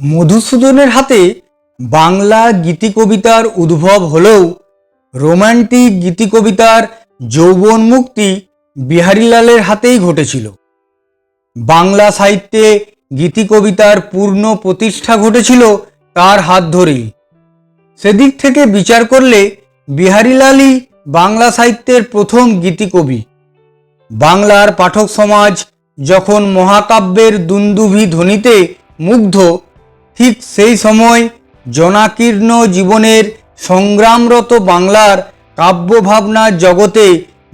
মধুসূদনের হাতে বাংলা গীতিকবিতার উদ্ভব হলেও রোমান্টিক গীতিকবিতার যৌবন মুক্তি বিহারীলালের হাতেই ঘটেছিল। বাংলা সাহিত্যে গীতিকবিতার পূর্ণ প্রতিষ্ঠা ঘটেছিল তার হাত ধরেই। সেদিক থেকে বিচার করলে বিহারীলালই বাংলা সাহিত্যের প্রথম গীতিকবি। বাংলার পাঠক সমাজ যখন মহাকাব্যের দুন্দুভি ধ্বনিতে মুগ্ধ ঠিক সেই সময় জনাকীর্ণ জীবনের সংগ্রামরত বাংলার কাব্যভাবনার জগতে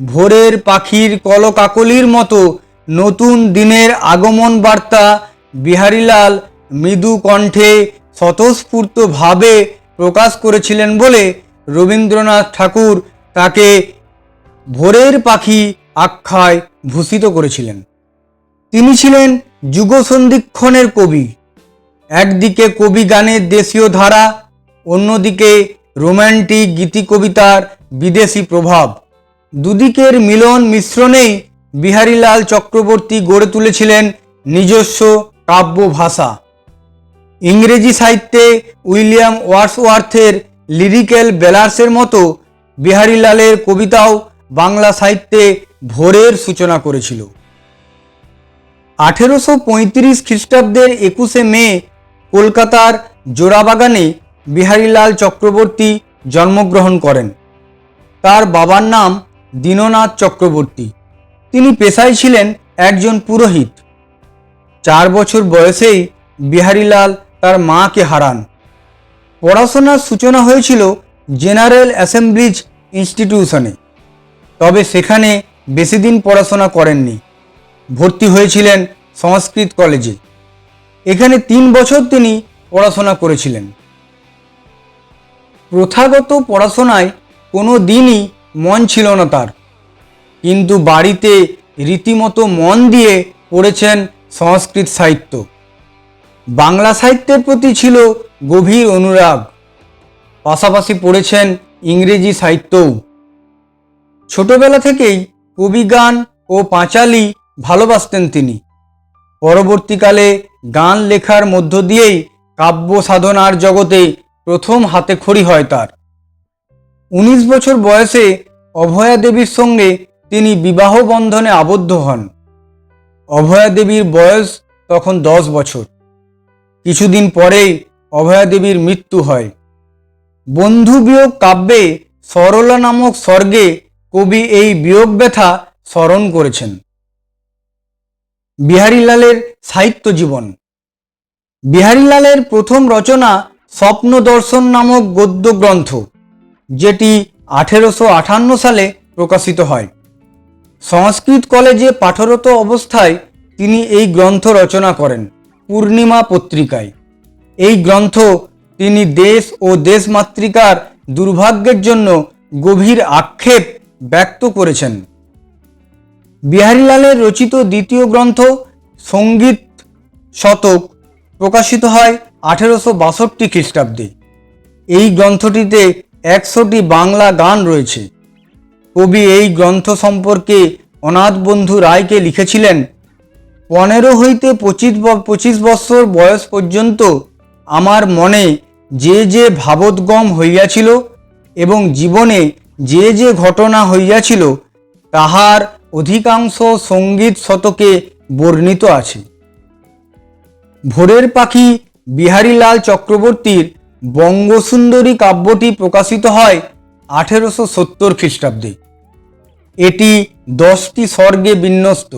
ভোরের পাখির কলকাকলির মতো নতুন দিনের আগমন বার্তা বিহারীলাল মৃদু কণ্ঠে স্বতঃস্ফূর্তভাবে প্রকাশ করেছিলেন বলে রবীন্দ্রনাথ ঠাকুর তাকে ভোরের পাখি আখ্যায় ভূষিত করেছিলেন। তিনি ছিলেন যুগসন্ধিক্ষণের কবি। একদিকে কবি গানের দেশীয় ধারা, অন্যদিকে রোম্যান্টিক গীতিকবিতার বিদেশি প্রভাব। দুদিকের মিলন মিশ্রণেই বিহারীলাল চক্রবর্তী গড়ে তুলেছিলেন নিজস্ব কাব্য ভাষা। ইংরেজি সাহিত্যে উইলিয়াম ওয়ার্সওয়ার্থের লিরিক্যাল বেলার্সের মতো বিহারীলালের কবিতাও বাংলা সাহিত্যে ভোরের সূচনা করেছিল। আঠেরোশো পঁয়ত্রিশ খ্রিস্টাব্দের একুশে মে কলকাতার জোড়াবাগানে বিহারীলাল চক্রবর্তী জন্মগ্রহণ করেন। তার বাবার নাম দীননাথ চক্রবর্তী। তিনি পেশায় ছিলেন একজন পুরোহিত। চার বছর বয়সেই বিহারীলাল তার মাকে হারান। পড়াশোনার সূচনা হয়েছিল জেনারেল অ্যাসেম্বলিজ ইনস্টিটিউশনে। তবে সেখানে বেশি দিন পড়াশোনা করেননি। ভর্তি হয়েছিলেন সংস্কৃত কলেজে। এখানে তিন বছর তিনি পড়াশোনা করেছিলেন। প্রথাগত পড়াশোনায় কোনো দিনই মন ছিল না তার। কিন্তু বাড়িতে রীতিমতো মন দিয়ে পড়েছেন সংস্কৃত সাহিত্য। বাংলা সাহিত্যের প্রতি ছিল গভীর অনুরাগ। পাশাপাশি পড়েছেন ইংরেজি সাহিত্যও। ছোটবেলা থেকেই কবিগান ও পাঁচালি ভালোবাসতেন তিনি। পরবর্তীকালে গান লেখার মধ্য দিয়েই কাব্য সাধনার জগতে প্রথম হাতে খড়ি হয় তার। উনিশ বছর বয়সে অভয়া দেবীর সঙ্গে তিনি বিবাহ বন্ধনে আবদ্ধ হন। অভয়া দেবীর বয়স তখন দশ বছর। কিছুদিন পরেই অভয়া দেবীর মৃত্যু হয়। বন্ধু বিয়োগ কাব্যে সরলা নামক স্বর্গে কবি এই বিয়োগ ব্যথা স্মরণ করেছেন। বিহারীলালের সাহিত্য জীবন। বিহারীলালের প্রথম রচনা স্বপ্ন দর্শন নামক গদ্য গ্রন্থ, যেটি আঠেরোশো আঠান্ন সালে প্রকাশিত হয়। সংস্কৃত কলেজে পাঠরত অবস্থায় তিনি এই গ্রন্থ রচনা করেন, পূর্ণিমা পত্রিকায়। এই গ্রন্থ তিনি দেশ ও দেশমাতৃকার দুর্ভাগ্যের জন্য গভীর আক্ষেপ ব্যক্ত করেছেন। বিহারীলালের রচিত দ্বিতীয় গ্রন্থ সংগীত শতক প্রকাশিত হয় আঠেরোশো বাষট্টি খ্রিস্টাব্দে। এই গ্রন্থটিতে একশোটি বাংলা গান রয়েছে। কবি এই গ্রন্থ সম্পর্কে অনাথ বন্ধু রায়কে লিখেছিলেন, পনেরো হইতে পঁচিশ পঁচিশ বৎসর বয়স পর্যন্ত আমার মনে যে যে ভাবোদ্গম হইয়াছিল এবং জীবনে যে যে ঘটনা হইয়াছিল, তাহার অধিকাংশ সংগীত শতকে বর্ণিত আছে। ভোরের পাখি বিহারীলাল চক্রবর্তীর বঙ্গসুন্দরী কাব্যটি প্রকাশিত হয় আঠেরোশো সত্তর খ্রিস্টাব্দে। এটি দশটি স্বর্গে বিন্যস্ত।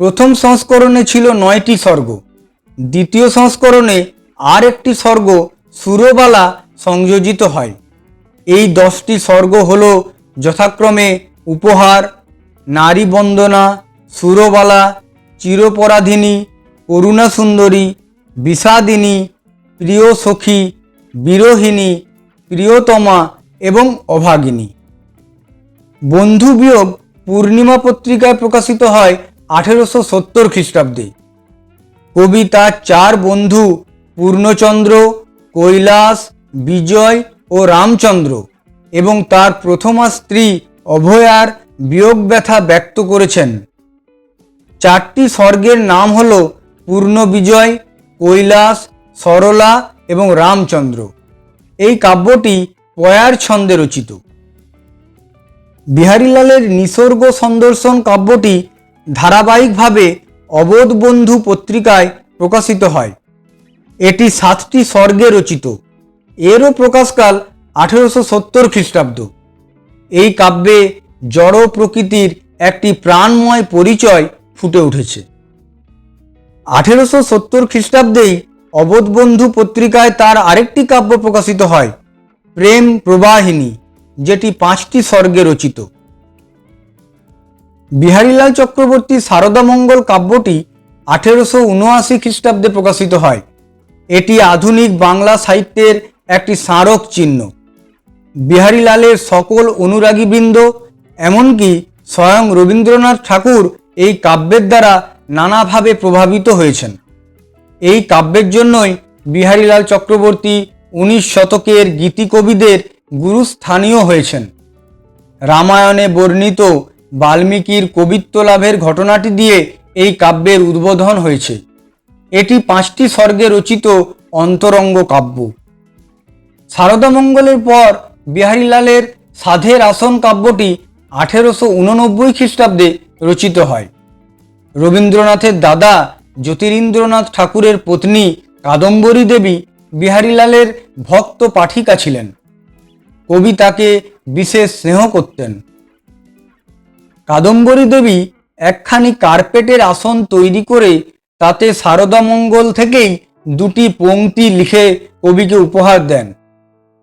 প্রথম সংস্করণে ছিল নয়টি স্বর্গ। দ্বিতীয় সংস্করণে আর একটি স্বর্গ সুরবালা সংযোজিত হয়। এই দশটি স্বর্গ হল যথাক্রমে উপহার নারী বন্দনা, সুরবালা, চিরপরাধিনী, করুণা সুন্দরী, বিষাদিনী, প্রিয় সখী, বিরোহিণী, প্রিয়তমা এবং অভাগিনী। বন্ধু বিয়োগ পূর্ণিমা পত্রিকায় প্রকাশিত হয় আঠেরোশো সত্তর খ্রিস্টাব্দে। কবি তার চার বন্ধু পূর্ণচন্দ্র, কৈলাস, বিজয় ও রামচন্দ্র এবং তার প্রথমা স্ত্রী অভয়ার বিয়োগ ব্যথা ব্যক্ত করেছেন। চারটি স্বর্গের নাম হল পূর্ণ বিজয় কৈলাস, সরলা এবং রামচন্দ্র। এই কাব্যটি পয়ার ছন্দে রচিত। বিহারীলালের নিসর্গ সন্দর্শন কাব্যটি ধারাবাহিকভাবে অবোধ বন্ধু পত্রিকায় প্রকাশিত হয়। এটি সাতটি স্বর্গে রচিত। এরও প্রকাশকাল আঠেরোশো সত্তর খ্রিস্টাব্দ। এই কাব্যে জড় প্রকৃতির একটি প্রাণময় পরিচয় ফুটে উঠেছে। আঠেরোশো সত্তর খ্রিস্টাব্দেই অবোধবন্ধু পত্রিকায় তার আরেকটি কাব্য প্রকাশিত হয়, প্রেম প্রবাহিনী, যেটি পাঁচটি স্বর্গে রচিত। বিহারীলাল চক্রবর্তী শারদামঙ্গল কাব্যটি আঠেরোশো উনআশি খ্রিস্টাব্দে প্রকাশিত হয়। এটি আধুনিক বাংলা সাহিত্যের একটি স্মারক চিহ্ন। বিহারীলালের সকল অনুরাগীবৃন্দ এমনকি স্বয়ং রবীন্দ্রনাথ ঠাকুর এই কাব্যের দ্বারা নানাভাবে প্রভাবিত হয়েছেন। এই কাব্যের জন্যই বিহারীলাল চক্রবর্তী উনিশ শতকের গীতিকবিদের গুরুস্থানীয় হয়েছেন। রামায়ণে বর্ণিত বাল্মীকির কবিত্ব লাভের ঘটনাটি দিয়ে এই কাব্যের উদ্বোধন হয়েছে। এটি পাঁচটি স্বর্গে রচিত অন্তরঙ্গ কাব্য। শারদামঙ্গলের পর বিহারীলালের সাধের আসন কাব্যটি আঠেরোশো উননব্বই খ্রিস্টাব্দে রচিত হয়। রবীন্দ্রনাথের দাদা জ্যোতিরিন্দ্রনাথ ঠাকুরের পত্নী কাদম্বরী দেবী বিহারীলালের ভক্ত পাঠিকা ছিলেন। কবি তাকে বিশেষ স্নেহ করতেন। কাদম্বরী দেবী একখানি কার্পেটের আসন তৈরি করে তাতে শারদামঙ্গল থেকেই দুটি পংক্তি লিখে কবিকে উপহার দেন।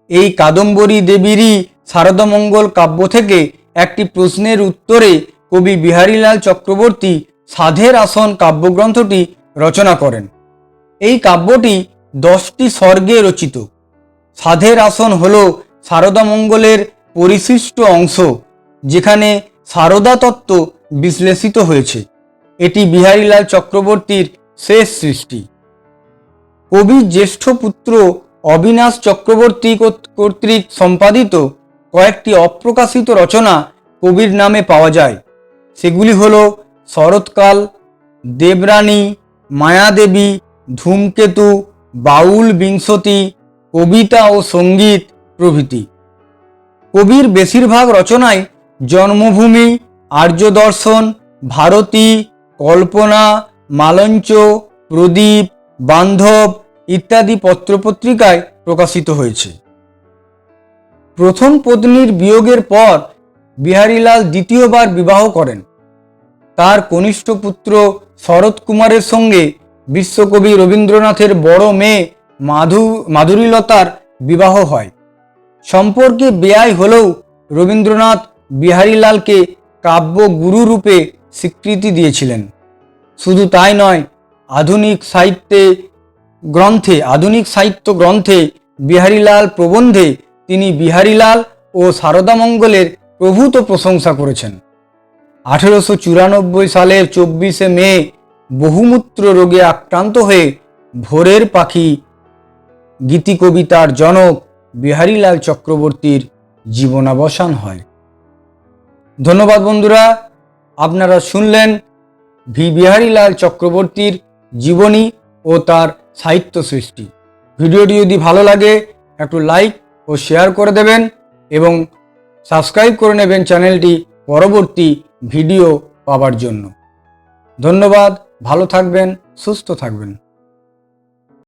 এই কাদম্বরী দেবীরই শারদামঙ্গল কাব্য থেকে একটি প্রশ্নের উত্তরে কবি বিহারীলাল চক্রবর্তী সাধের আসন কাব্যগ্রন্থটি রচনা করেন। এই কাব্যটি দশটি স্বর্গে রচিত। সাধের আসন হল শারদামঙ্গলের পরিশিষ্ট অংশ, যেখানে সারদা তত্ত্ব বিশ্লেষিত হয়েছে। এটি বিহারীলাল চক্রবর্তীর শেষ সৃষ্টি। কবির জ্যেষ্ঠ পুত্র অবিনাশ চক্রবর্তী কর্ত- কর্তৃক সম্পাদিত কয়েকটি অপ্রকাশিত রচনা কবির নামে পাওয়া যায়। সেগুলি হল শরৎকাল, দেবরানী, মায়াদেবী, ধূমকেতু, বাউল বিংশতি, কবিতা ও সংগীত প্রভৃতি। কবির বেশিরভাগ রচনায় জন্মভূমি আর্য দর্শন ভারতী, কল্পনা, মালঞ্চ, প্রদীপ, বান্ধব ইত্যাদি পত্রপত্রিকায় প্রকাশিত হয়েছে। প্রথম পত্নীর বিয়োগের পর বিহারীলাল দ্বিতীয়বার বিবাহ করেন। তার কনিষ্ঠ পুত্র শরৎ কুমারের সঙ্গে বিশ্বকবি রবীন্দ্রনাথের বড় মেয়ে মাধু, মাধুরীলতার বিবাহ হয়। সম্পর্কে বেয়াই হলেও রবীন্দ্রনাথ বিহারীলালকে কাব্য গুরু রূপে স্বীকৃতি দিয়েছিলেন। শুধু তাই নয়, আধুনিক সাহিত্যে গ্রন্থে, আধুনিক সাহিত্য গ্রন্থে বিহারীলাল প্রবন্ধে তিনি বিহারীলাল ও শারদামঙ্গলের প্রভূত প্রশংসা করেছেন। আঠেরোশো চুরানব্বই সালের চব্বিশে মে বহুমূত্র রোগে আক্রান্ত হয়ে ভোরের পাখি গীতি কবিতার জনক বিহারীলাল চক্রবর্তীর জীবনাবসান হয়। ধন্যবাদ বন্ধুরা, আপনারা শুনলেন ভি বিহারীলাল চক্রবর্তীর জীবনী ও তার সাহিত্য সৃষ্টি। ভিডিওটি যদি ভালো লাগে, একটু লাইক ও শেয়ার করে দেবেন এবং সাবস্ক্রাইব করে নেবেন চ্যানেলটি পরবর্তী ভিডিও পাওয়ার জন্য। ধন্যবাদ, ভালো থাকবেন, সুস্থ থাকবেন।